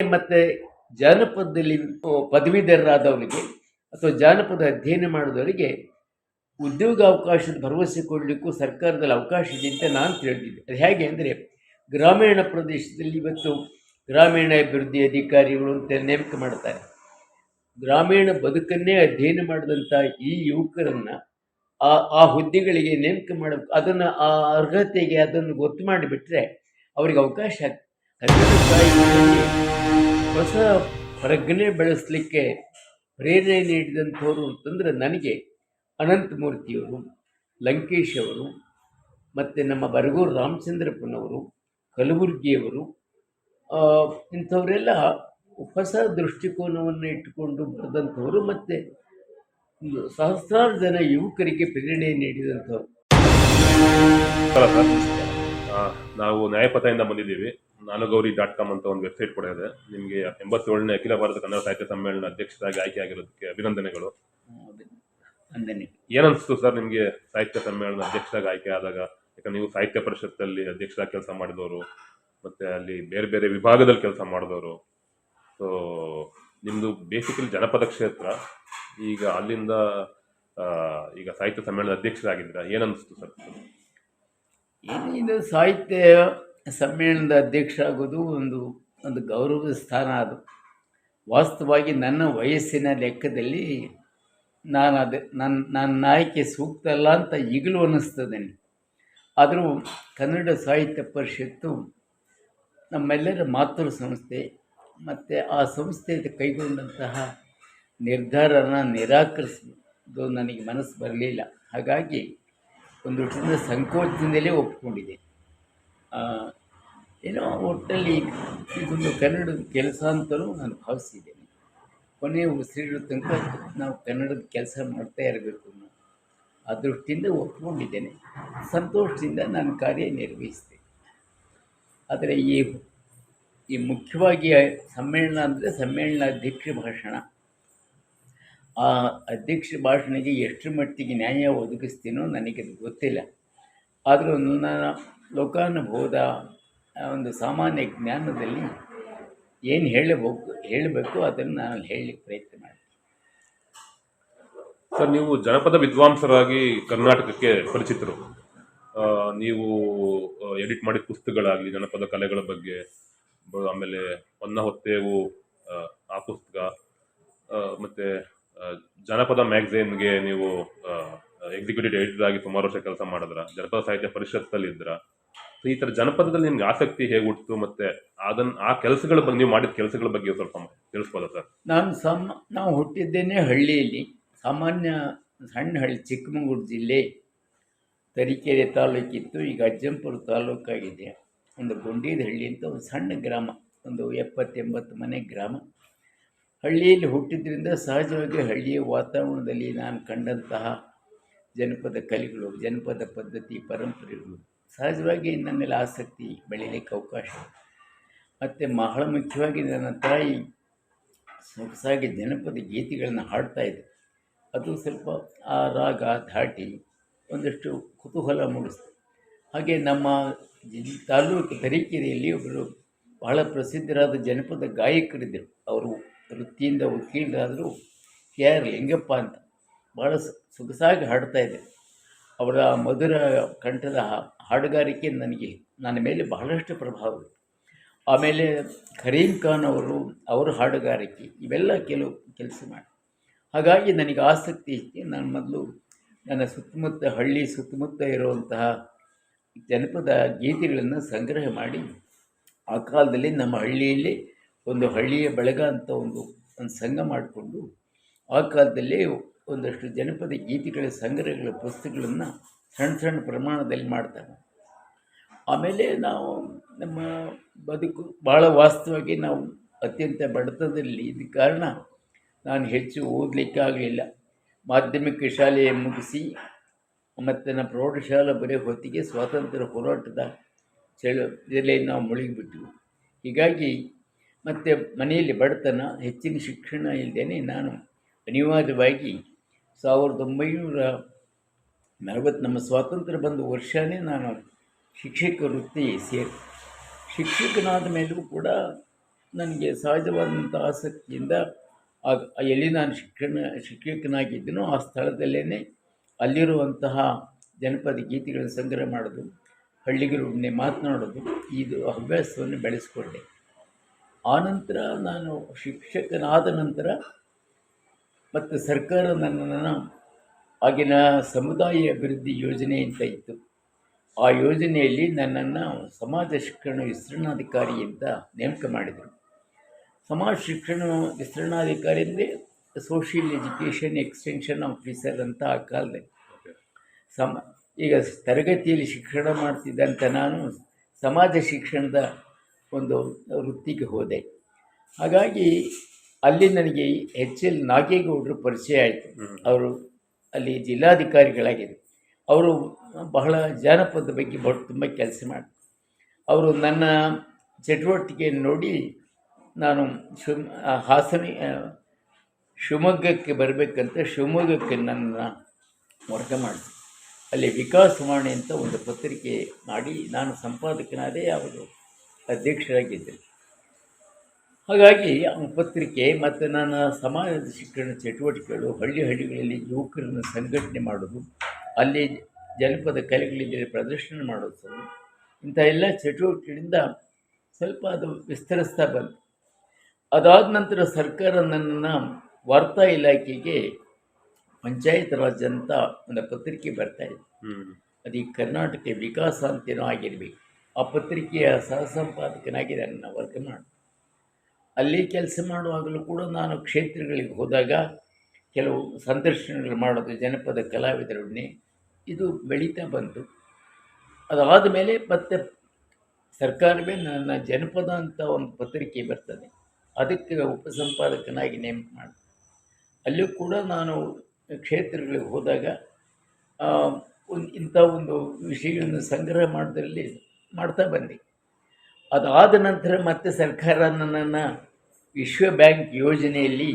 ಮತ್ತು ಜಾನಪದದಲ್ಲಿ ಪದವೀಧರರಾದವರಿಗೆ ಅಥವಾ ಜಾನಪದ ಅಧ್ಯಯನ ಮಾಡಿದವರಿಗೆ ಉದ್ಯೋಗಾವಕಾಶದ ಭರವಸೆ ಕೊಡಲಿಕ್ಕೂ ಸರ್ಕಾರದಲ್ಲಿ ಅವಕಾಶ ಇದೆ ಅಂತ ನಾನು ತಿಳಿದಿದ್ದೆ. ಅದು ಹೇಗೆ ಅಂದರೆ ಗ್ರಾಮೀಣ ಪ್ರದೇಶದಲ್ಲಿ ಇವತ್ತು ಗ್ರಾಮೀಣ ಅಭಿವೃದ್ಧಿ ಅಧಿಕಾರಿಗಳು ಅಂತ ನೇಮಕ ಮಾಡ್ತಾರೆ. ಗ್ರಾಮೀಣ ಬದುಕನ್ನೇ ಅಧ್ಯಯನ ಮಾಡಿದಂಥ ಈ ಯುವಕರನ್ನು ಆ ಆ ಹುದ್ದೆಗಳಿಗೆ ನೇಮಕ ಮಾಡಬೇಕು. ಅದನ್ನು ಆ ಅರ್ಹತೆಗೆ ಅದನ್ನು ಗೊತ್ತು ಮಾಡಿಬಿಟ್ರೆ ಅವರಿಗೆ ಅವಕಾಶ ಕನ್ನಡ ಹೊಸ ಪ್ರಜ್ಞೆ ಬೆಳೆಸಲಿಕ್ಕೆ ಪ್ರೇರಣೆ ನೀಡಿದಂಥವ್ರು ಅಂತಂದರೆ ನನಗೆ ಅನಂತಮೂರ್ತಿಯವರು ಲಂಕೇಶ್ ಅವರು ಮತ್ತು ನಮ್ಮ ಬರಗೂರು ರಾಮಚಂದ್ರಪ್ಪನವರು, ಕಲಬುರ್ಗಿಯವರು ಇಂಥವರೆಲ್ಲ ಹೊಸ ದೃಷ್ಟಿಕೋನವನ್ನು ಇಟ್ಟುಕೊಂಡು ಬರೆದಂಥವರು ಮತ್ತು ಸಹಸ್ರಾರು ಜನ ಯುವಕರಿಗೆ ಪ್ರೇರಣೆ ನೀಡಿದಂಥವ್ರು. ನಾವು ನ್ಯಾಯಪಥದಿಂದ ಬಂದಿದ್ದೀವಿ. ನಾನು ಗೌರಿ ಡಾಟ್ ಕಾಮ್ ಅಂತ ಒಂದು ವೆಬ್ಸೈಟ್ ಕೂಡ ಇದೆ. ನಿಮಗೆ ಎಂಬತ್ತೇಳನೇ ಅಖಿಲ ಭಾರತ ಕನ್ನಡ ಸಾಹಿತ್ಯ ಸಮ್ಮೇಳನ ಅಧ್ಯಕ್ಷರಾಗಿ ಆಯ್ಕೆ ಆಗಿರೋದಕ್ಕೆ ಅಭಿನಂದನೆಗಳು. ಏನನ್ಸ್ತು ಸರ್ ನಿಮಗೆ ಸಾಹಿತ್ಯ ಸಮ್ಮೇಳನ ಅಧ್ಯಕ್ಷರಾಗಿ ಆಯ್ಕೆ ಆದಾಗ? ಯಾಕಂದ್ರೆ ನೀವು ಸಾಹಿತ್ಯ ಪರಿಷತ್ತಲ್ಲಿ ಅಧ್ಯಕ್ಷರಾಗಿ ಕೆಲಸ ಮಾಡಿದವರು ಮತ್ತೆ ಅಲ್ಲಿ ಬೇರೆ ಬೇರೆ ವಿಭಾಗದಲ್ಲಿ ಕೆಲಸ ಮಾಡಿದವರು. ಸೊ ನಿಮ್ಮದು ಬೇಸಿಕಲಿ ಜನಪದ ಕ್ಷೇತ್ರ. ಈಗ ಅಲ್ಲಿಂದ ಈಗ ಸಾಹಿತ್ಯ ಸಮ್ಮೇಳನ ಅಧ್ಯಕ್ಷರಾಗಿದ್ದೀರಾ? ಏನನ್ನಿಸ್ತು ಸರ್ ಇದು ಸಾಹಿತ್ಯ ಸಮ್ಮೇಳನದ ಅಧ್ಯಕ್ಷ ಆಗೋದು ಒಂದು ಒಂದು ಗೌರವದ ಸ್ಥಾನ ಅದು. ವಾಸ್ತವವಾಗಿ ನನ್ನ ವಯಸ್ಸಿನ ಲೆಕ್ಕದಲ್ಲಿ ನಾನು ಅದು ನನ್ನ ನನ್ನ ಆಯ್ಕೆ ಸೂಕ್ತ ಅಲ್ಲ ಅಂತ ಈಗಲೂ ಅನ್ನಿಸ್ತದೆ. ಆದರೂ ಕನ್ನಡ ಸಾಹಿತ್ಯ ಪರಿಷತ್ತು ನಮ್ಮೆಲ್ಲರ ಮಾತೃ ಸಂಸ್ಥೆ ಮತ್ತು ಆ ಸಂಸ್ಥೆ ಕೈಗೊಂಡಂತಹ ನಿರ್ಧಾರನ ನಿರಾಕರಿಸೋದು ನನಗೆ ಮನಸ್ಸು ಬರಲಿಲ್ಲ. ಹಾಗಾಗಿ ಒಂದು ಸಂಕೋಚದಿಂದಲೇ ಒಪ್ಕೊಂಡಿದೆ. ಏನೋ ಒಟ್ಟಲ್ಲಿ ಇದೊಂದು ಕನ್ನಡದ ಕೆಲಸ ಅಂತಲೂ ನಾನು ಭಾವಿಸಿದ್ದೇನೆ. ಕೊನೆಯ ಉಸಿರಿಡೋ ತನಕ ನಾವು ಕನ್ನಡದ ಕೆಲಸ ಮಾಡ್ತಾ ಇರಬೇಕು. ಆ ದೃಷ್ಟಿಯಿಂದ ಒಪ್ಕೊಂಡಿದ್ದೇನೆ. ಸಂತೋಷದಿಂದ ನಾನು ಕಾರ್ಯ ನಿರ್ವಹಿಸಿದೆ. ಆದರೆ ಈ ಈ ಮುಖ್ಯವಾಗಿ ಸಮ್ಮೇಳನ ಅಂದರೆ ಸಮ್ಮೇಳನ ಅಧ್ಯಕ್ಷ ಭಾಷಣ. ಆ ಅಧ್ಯಕ್ಷ ಭಾಷಣಕ್ಕೆ ಎಷ್ಟು ಮಟ್ಟಿಗೆ ನ್ಯಾಯ ಒದಗಿಸ್ತೀನೋ ನನಗೆ ಗೊತ್ತಿಲ್ಲ. ಆದರೂ ನನ್ನ ಲೋಕಾನುಭವದ ಒಂದು ಸಾಮಾನ್ಯ ಜ್ಞಾನದಲ್ಲಿ ಏನು ಹೇಳಬೇಕು ಹೇಳಬೇಕು ಅದನ್ನು ನಾನು ಹೇಳಲಿಕ್ಕೆ ಪ್ರಯತ್ನ ಮಾಡ್ತೀನಿ. ಸರ್ ನೀವು ಜನಪದ ವಿದ್ವಾಂಸರಾಗಿ ಕರ್ನಾಟಕಕ್ಕೆ ಪರಿಚಿತರು. ನೀವು ಎಡಿಟ್ ಮಾಡಿದ ಪುಸ್ತಕಗಳಾಗಲಿ ಜನಪದ ಕಲೆಗಳ ಬಗ್ಗೆ ಆಮೇಲೆ ಹೊನ್ನ ಹೊತ್ತೇವು ಆ, ಪುಸ್ತಕ ಮತ್ತೆ ಜನಪದ ಮ್ಯಾಗ್ಝಿನ್ಗೆ ನೀವು ಎಕ್ಸಿಕ್ಯೂಟಿವ್ ಎಡಿಟರ್ ಆಗಿ ಸುಮಾರು ವರ್ಷ ಕೆಲಸ ಮಾಡಿದ್ರ ಜನಪದ ಸಾಹಿತ್ಯ ಪರಿಷತ್ತಲ್ಲಿ ಇದ್ರ ಈ ಥರ ಜನಪದದಲ್ಲಿ ನಿಮ್ಗೆ ಆಸಕ್ತಿ ಹೇಗೆ ಹುಟ್ಟಿತು ಮತ್ತೆ ಅದನ್ನ ಆ ಕೆಲಸಗಳ ಬಗ್ಗೆ ನೀವು ಮಾಡಿದ ಕೆಲಸಗಳ ಬಗ್ಗೆ ಸ್ವಲ್ಪ ತಿಳಿಸ್ಬೋದಾ ಸರ್? ನಾನು ಸಮ ನಾವು ಹುಟ್ಟಿದ್ದೇನೆ ಹಳ್ಳಿಯಲ್ಲಿ. ಸಾಮಾನ್ಯ ಸಣ್ಣ ಹಳ್ಳಿ, ಚಿಕ್ಕಮಗಳೂರು ಜಿಲ್ಲೆ, ತರೀಕೆರೆ ತಾಲೂಕಿತ್ತು. ಈಗ ಅಜ್ಜಂಪುರ ತಾಲೂಕಾಗಿದೆ. ಒಂದು ಗುಂಡೀದಹಳ್ಳಿ ಅಂತ ಒಂದು ಸಣ್ಣ ಗ್ರಾಮ, ಒಂದು ಎಪ್ಪತ್ತೆಂಬತ್ತು ಮನೆ ಗ್ರಾಮ. ಹಳ್ಳಿಯಲ್ಲಿ ಹುಟ್ಟಿದ್ರಿಂದ ಸಹಜವಾಗಿ ಹಳ್ಳಿಯ ವಾತಾವರಣದಲ್ಲಿ ನಾನು ಕಂಡಂತಹ ಜನಪದ ಕಲೆಗಳು, ಜನಪದ ಪದ್ಧತಿ, ಪರಂಪರೆಗಳು. ಸಹಜವಾಗಿ ನನ್ನಲ್ಲಿ ಆಸಕ್ತಿ ಬೆಳೀಲಿಕ್ಕೆ ಅವಕಾಶ. ಮತ್ತು ಬಹಳ ಮುಖ್ಯವಾಗಿ ನನ್ನ ತಾಯಿ ಸೊಗಸಾಗಿ ಜನಪದ ಗೀತೆಗಳನ್ನು ಹಾಡ್ತಾ ಇದ್ದೆ ಅದು ಸ್ವಲ್ಪ ಆ ರಾಗ ಧಾಟಿ ಒಂದಷ್ಟು ಕುತೂಹಲ ಮೂಡಿಸ್ತು. ಹಾಗೆ ನಮ್ಮ ತಾಲೂಕು ತರೀಕೆರೆಯಲ್ಲಿ ಒಬ್ಬರು ಬಹಳ ಪ್ರಸಿದ್ಧರಾದ ಜನಪದ ಗಾಯಕರಿದ್ದರು. ಅವರು ವೃತ್ತಿಯಿಂದ ವಕೀಲರಾದರು ಕೆ ಆರ್ ಲಿಂಗಪ್ಪ ಅಂತ. ಭಾಳ ಸೊಗಸಾಗಿ ಹಾಡ್ತಾ ಇದ್ದರು. ಅವರ ಮಧುರ ಕಂಠದ ಹಾಡುಗಾರಿಕೆ ನನಗೆ, ನನ್ನ ಮೇಲೆ ಬಹಳಷ್ಟು ಪ್ರಭಾವ. ಆಮೇಲೆ ಕರೀಂ ಖಾನ್ ಅವರು, ಅವರ ಹಾಡುಗಾರಿಕೆ, ಇವೆಲ್ಲ ಕೆಲವು ಕೆಲಸ ಮಾಡಿ ಹಾಗಾಗಿ ನನಗೆ ಆಸಕ್ತಿ ಇತ್ತು ನಾನು ಮೊದಲು ನನ್ನ ಸುತ್ತಮುತ್ತ, ಹಳ್ಳಿ ಸುತ್ತಮುತ್ತ ಇರುವಂತಹ ಜನಪದ ಗೀತೆಗಳನ್ನು ಸಂಗ್ರಹ ಮಾಡಿ, ಆ ಕಾಲದಲ್ಲಿ ನಮ್ಮ ಹಳ್ಳಿಯಲ್ಲಿ ಒಂದು ಹಳ್ಳಿಯ ಬಳಗ ಅಂತ ಒಂದು ಒಂದು ಸಂಘ ಮಾಡಿಕೊಂಡು, ಆ ಕಾಲದಲ್ಲೇ ಒಂದಷ್ಟು ಜನಪದ ಗೀತೆಗಳ ಸಂಗ್ರಹಗಳ ಪುಸ್ತಕಗಳನ್ನು ಸಣ್ಣ ಸಣ್ಣ ಪ್ರಮಾಣದಲ್ಲಿ ಮಾಡ್ತಾರೆ. ಆಮೇಲೆ ನಾವು ನಮ್ಮ ಬದುಕು ಭಾಳ ವಾಸ್ತವವಾಗಿ ನಾವು ಅತ್ಯಂತ ಬಡತನದಲ್ಲಿ ಇದ್ದ ಕಾರಣ ನಾನು ಹೆಚ್ಚು ಓದಲಿಕ್ಕೆ ಆಗಲಿಲ್ಲ ಮಾಧ್ಯಮಿಕ ಶಾಲೆ ಮುಗಿಸಿ ಮತ್ತು ನಮ್ಮ ಪ್ರೌಢಶಾಲೆ ಬರೀ ಹೊತ್ತಿಗೆ ಸ್ವಾತಂತ್ರ್ಯ ಹೋರಾಟದ ಚಳ ಇದರಲ್ಲಿ ನಾವು ಮುಳುಗಿಬಿಟ್ವಿ. ಹೀಗಾಗಿ ಮತ್ತು ಮನೆಯಲ್ಲಿ ಬಡತನ, ಹೆಚ್ಚಿನ ಶಿಕ್ಷಣ ಇಲ್ಲದೇ ನಾನು ಅನಿವಾರ್ಯವಾಗಿ ಸಾವಿರದ ಒಂಬೈನೂರ ನಲವತ್ತು ನಮ್ಮ ಸ್ವಾತಂತ್ರ್ಯ ಬಂದ ವರ್ಷವೇ ನಾನು ಶಿಕ್ಷಕ ವೃತ್ತಿ ಸೇರಿ. ಶಿಕ್ಷಕನಾದ ಮೇಲೂ ಕೂಡ ನನಗೆ ಸಹಜವಾದಂಥ ಆಸಕ್ತಿಯಿಂದ ಆಗ ಎಲ್ಲಿ ನಾನು ಶಿಕ್ಷಣ, ಶಿಕ್ಷಕನಾಗಿದ್ದೀನೋ ಆ ಸ್ಥಳದಲ್ಲೇ ಅಲ್ಲಿರುವಂತಹ ಜನಪದ ಗೀತೆಗಳನ್ನು ಸಂಗ್ರಹ ಮಾಡೋದು, ಹಳ್ಳಿಗರೊಡನೆ ಮಾತನಾಡೋದು, ಇದು ಹವ್ಯಾಸವನ್ನು ಬೆಳೆಸ್ಕೊಂಡೆ. ಆನಂತರ ನಾನು ಶಿಕ್ಷಕನಾದ ನಂತರ ಮತ್ತು ಸರ್ಕಾರ ನನ್ನನ್ನು ಆಗಿನ ಸಮುದಾಯ ಅಭಿವೃದ್ಧಿ ಯೋಜನೆ ಅಂತ ಇತ್ತು. ಆ ಯೋಜನೆಯಲ್ಲಿ ನನ್ನನ್ನು ಸಮಾಜ ಶಿಕ್ಷಣ ವಿಸ್ತರಣಾಧಿಕಾರಿ ಅಂತ ನೇಮಕ ಮಾಡಿದರು. ಸಮಾಜ ಶಿಕ್ಷಣ ವಿಸ್ತರಣಾಧಿಕಾರಿ ಅಂದರೆ ಸೋಷಿಯಲ್ ಎಜುಕೇಷನ್ ಎಕ್ಸ್ಟೆನ್ಷನ್ ಆಫೀಸರ್ ಅಂತ ಆ ಕಾಲದಲ್ಲಿ. ಸಮ ಈಗ ತರಗತಿಯಲ್ಲಿ ಶಿಕ್ಷಣ ಮಾಡ್ತಿದ್ದಂಥ ನಾನು ಸಮಾಜ ಶಿಕ್ಷಣದ ಒಂದು ವೃತ್ತಿಗೆ ಹೋದೆ. ಹಾಗಾಗಿ ಅಲ್ಲಿ ನನಗೆ ಎಚ್ ಎಲ್ ನಾಗೇಗೌಡರು ಪರಿಚಯ ಆಯಿತು. ಅವರು ಅಲ್ಲಿ ಜಿಲ್ಲಾಧಿಕಾರಿಗಳಾಗಿದ್ದರು. ಅವರು ಬಹಳ ಜಾನಪದ ಬಗ್ಗೆ ಬಹಳ ತುಂಬ ಕೆಲಸ ಮಾಡಿ ಅವರು ನನ್ನ ಚಟುವಟಿಕೆಯನ್ನು ನೋಡಿ ನಾನು ಶಿವ್ ಹಾಸನ ಶಿವಮೊಗ್ಗಕ್ಕೆ ಬರಬೇಕಂತ ಶಿವಮೊಗ್ಗಕ್ಕೆ ನನ್ನ ವರ್ಗ ಮಾಡಿದೆ ಅಲ್ಲಿ ವಿಕಾಸವಾಣಿ ಅಂತ ಒಂದು ಪತ್ರಿಕೆ ಮಾಡಿ ನಾನು ಸಂಪಾದಕನಾದೇ ಅವರು ಅಧ್ಯಕ್ಷರಾಗಿದ್ದೆ. ಹಾಗಾಗಿ ಆ ಪತ್ರಿಕೆ ಮತ್ತು ನನ್ನ ಸಮಾಜದ ಶಿಕ್ಷಣ ಚಟುವಟಿಕೆಗಳು ಹಳ್ಳಿ ಹಳ್ಳಿಗಳಲ್ಲಿ ಯುವಕರನ್ನು ಸಂಘಟನೆ ಮಾಡೋದು ಅಲ್ಲಿ ಜನಪದ ಕಲೆಗಳಿದ್ದರೆ ಪ್ರದರ್ಶನ ಮಾಡೋದು ಇಂಥ ಎಲ್ಲ ಚಟುವಟಿಕೆಗಳಿಂದ ಸ್ವಲ್ಪ ಅದು ವಿಸ್ತರಿಸ್ತಾ ಬಂತು. ಅದಾದ ನಂತರ ಸರ್ಕಾರ ನನ್ನನ್ನು ವಾರ್ತಾ ಇಲಾಖೆಗೆ ಪಂಚಾಯತ್ ರಾಜ್ ಅಂತ ಒಂದು ಪತ್ರಿಕೆ ಬರ್ತಾಯಿದೆ ಇದೆ. ಅದು ಈ ಕರ್ನಾಟಕ ವಿಕಾಸ ಅಂತೇನೋ ಆಗಿರಬೇಕು. ಆ ಪತ್ರಿಕೆಯ ಸಹ ಸಂಪಾದಕನಾಗಿ ನನ್ನ ವರ್ಗ ಮಾಡಿ ಅಲ್ಲಿ ಕೆಲಸ ಮಾಡುವಾಗಲೂ ಕೂಡ ನಾನು ಕ್ಷೇತ್ರಗಳಿಗೆ ಹೋದಾಗ ಕೆಲವು ಸಂದರ್ಶನಗಳು ಮಾಡೋದು, ಜನಪದ ಕಲಾವಿದರೊಡನೆ ಇದು ಬೆಳೀತಾ ಬಂತು. ಅದಾದ ಮೇಲೆ ಮತ್ತೆ ಸರ್ಕಾರವೇ ನನ್ನ ಜನಪದ ಅಂತ ಒಂದು ಪತ್ರಿಕೆ ಬರ್ತದೆ. ಅದಕ್ಕೆ ಉಪಸಂಪಾದಕನಾಗಿ ನೇಮಕ ಮಾಡಿ ಅಲ್ಲೂ ಕೂಡ ನಾನು ಕ್ಷೇತ್ರಗಳಿಗೆ ಹೋದಾಗ ಒಂದು ಇಂಥ ಒಂದು ವಿಷಯಗಳನ್ನು ಸಂಗ್ರಹ ಮಾಡೋದ್ರಲ್ಲಿ ಮಾಡ್ತಾ ಬಂದೆ. ಅದಾದ ನಂತರ ಮತ್ತೆ ಸರ್ಕಾರ ನನ್ನನ್ನು ವಿಶ್ವ ಬ್ಯಾಂಕ್ ಯೋಜನೆಯಲ್ಲಿ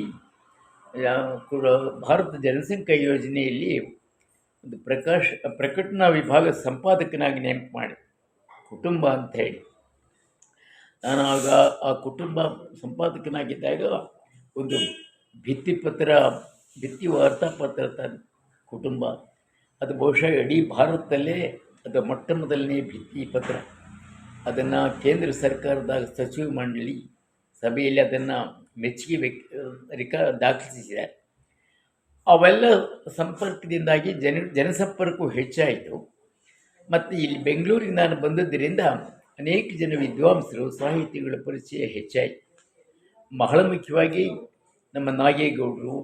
ಕೂಡ ಭಾರತ ಜನಸಂಖ್ಯಾ ಯೋಜನೆಯಲ್ಲಿ ಒಂದು ಪ್ರಕಾಶ್, ಪ್ರಕಟಣಾ ವಿಭಾಗ ಸಂಪಾದಕನಾಗಿ ನೇಮಕ ಮಾಡಿ ಕುಟುಂಬ ಅಂತ ಹೇಳಿ. ನಾನು ಆಗ ಆ ಕುಟುಂಬ ಸಂಪಾದಕನಾಗಿದ್ದಾಗ ಒಂದು ಭಿತ್ತಿಪತ್ರ, ಭಿತ್ತಿ ವಾರ್ತಾಪತ್ರ ತನ್ನ ಕುಟುಂಬ. ಅದು ಬಹುಶಃ ಇಡೀ ಭಾರತದಲ್ಲೇ, ಅದು ಮೊಟ್ಟ ಮೊದಲನೇ ಭಿತ್ತಿ ಪತ್ರ ಅದನ್ನು ಕೇಂದ್ರ ಸರ್ಕಾರದ ಸಚಿವ ಮಂಡಳಿ ಸಭೆಯಲ್ಲಿ ಅದನ್ನು ಮೆಚ್ಚುಗೆ ವ್ಯಕ್ತ ದಾಖಲಿಸಿದೆ. ಅವೆಲ್ಲ ಸಂಪರ್ಕದಿಂದಾಗಿ ಜನ, ಜನಸಂಪರ್ಕವು ಹೆಚ್ಚಾಯಿತು. ಮತ್ತು ಇಲ್ಲಿ ಬೆಂಗಳೂರಿಗೆ ನಾನು ಬಂದದ್ದರಿಂದ ಅನೇಕ ಜನ ವಿದ್ವಾಂಸರು, ಸಾಹಿತಿಗಳ ಪರಿಚಯ ಹೆಚ್ಚಾಯಿತು. ಬಹಳ ಮುಖ್ಯವಾಗಿ ನಮ್ಮ ನಾಗೇಗೌಡರು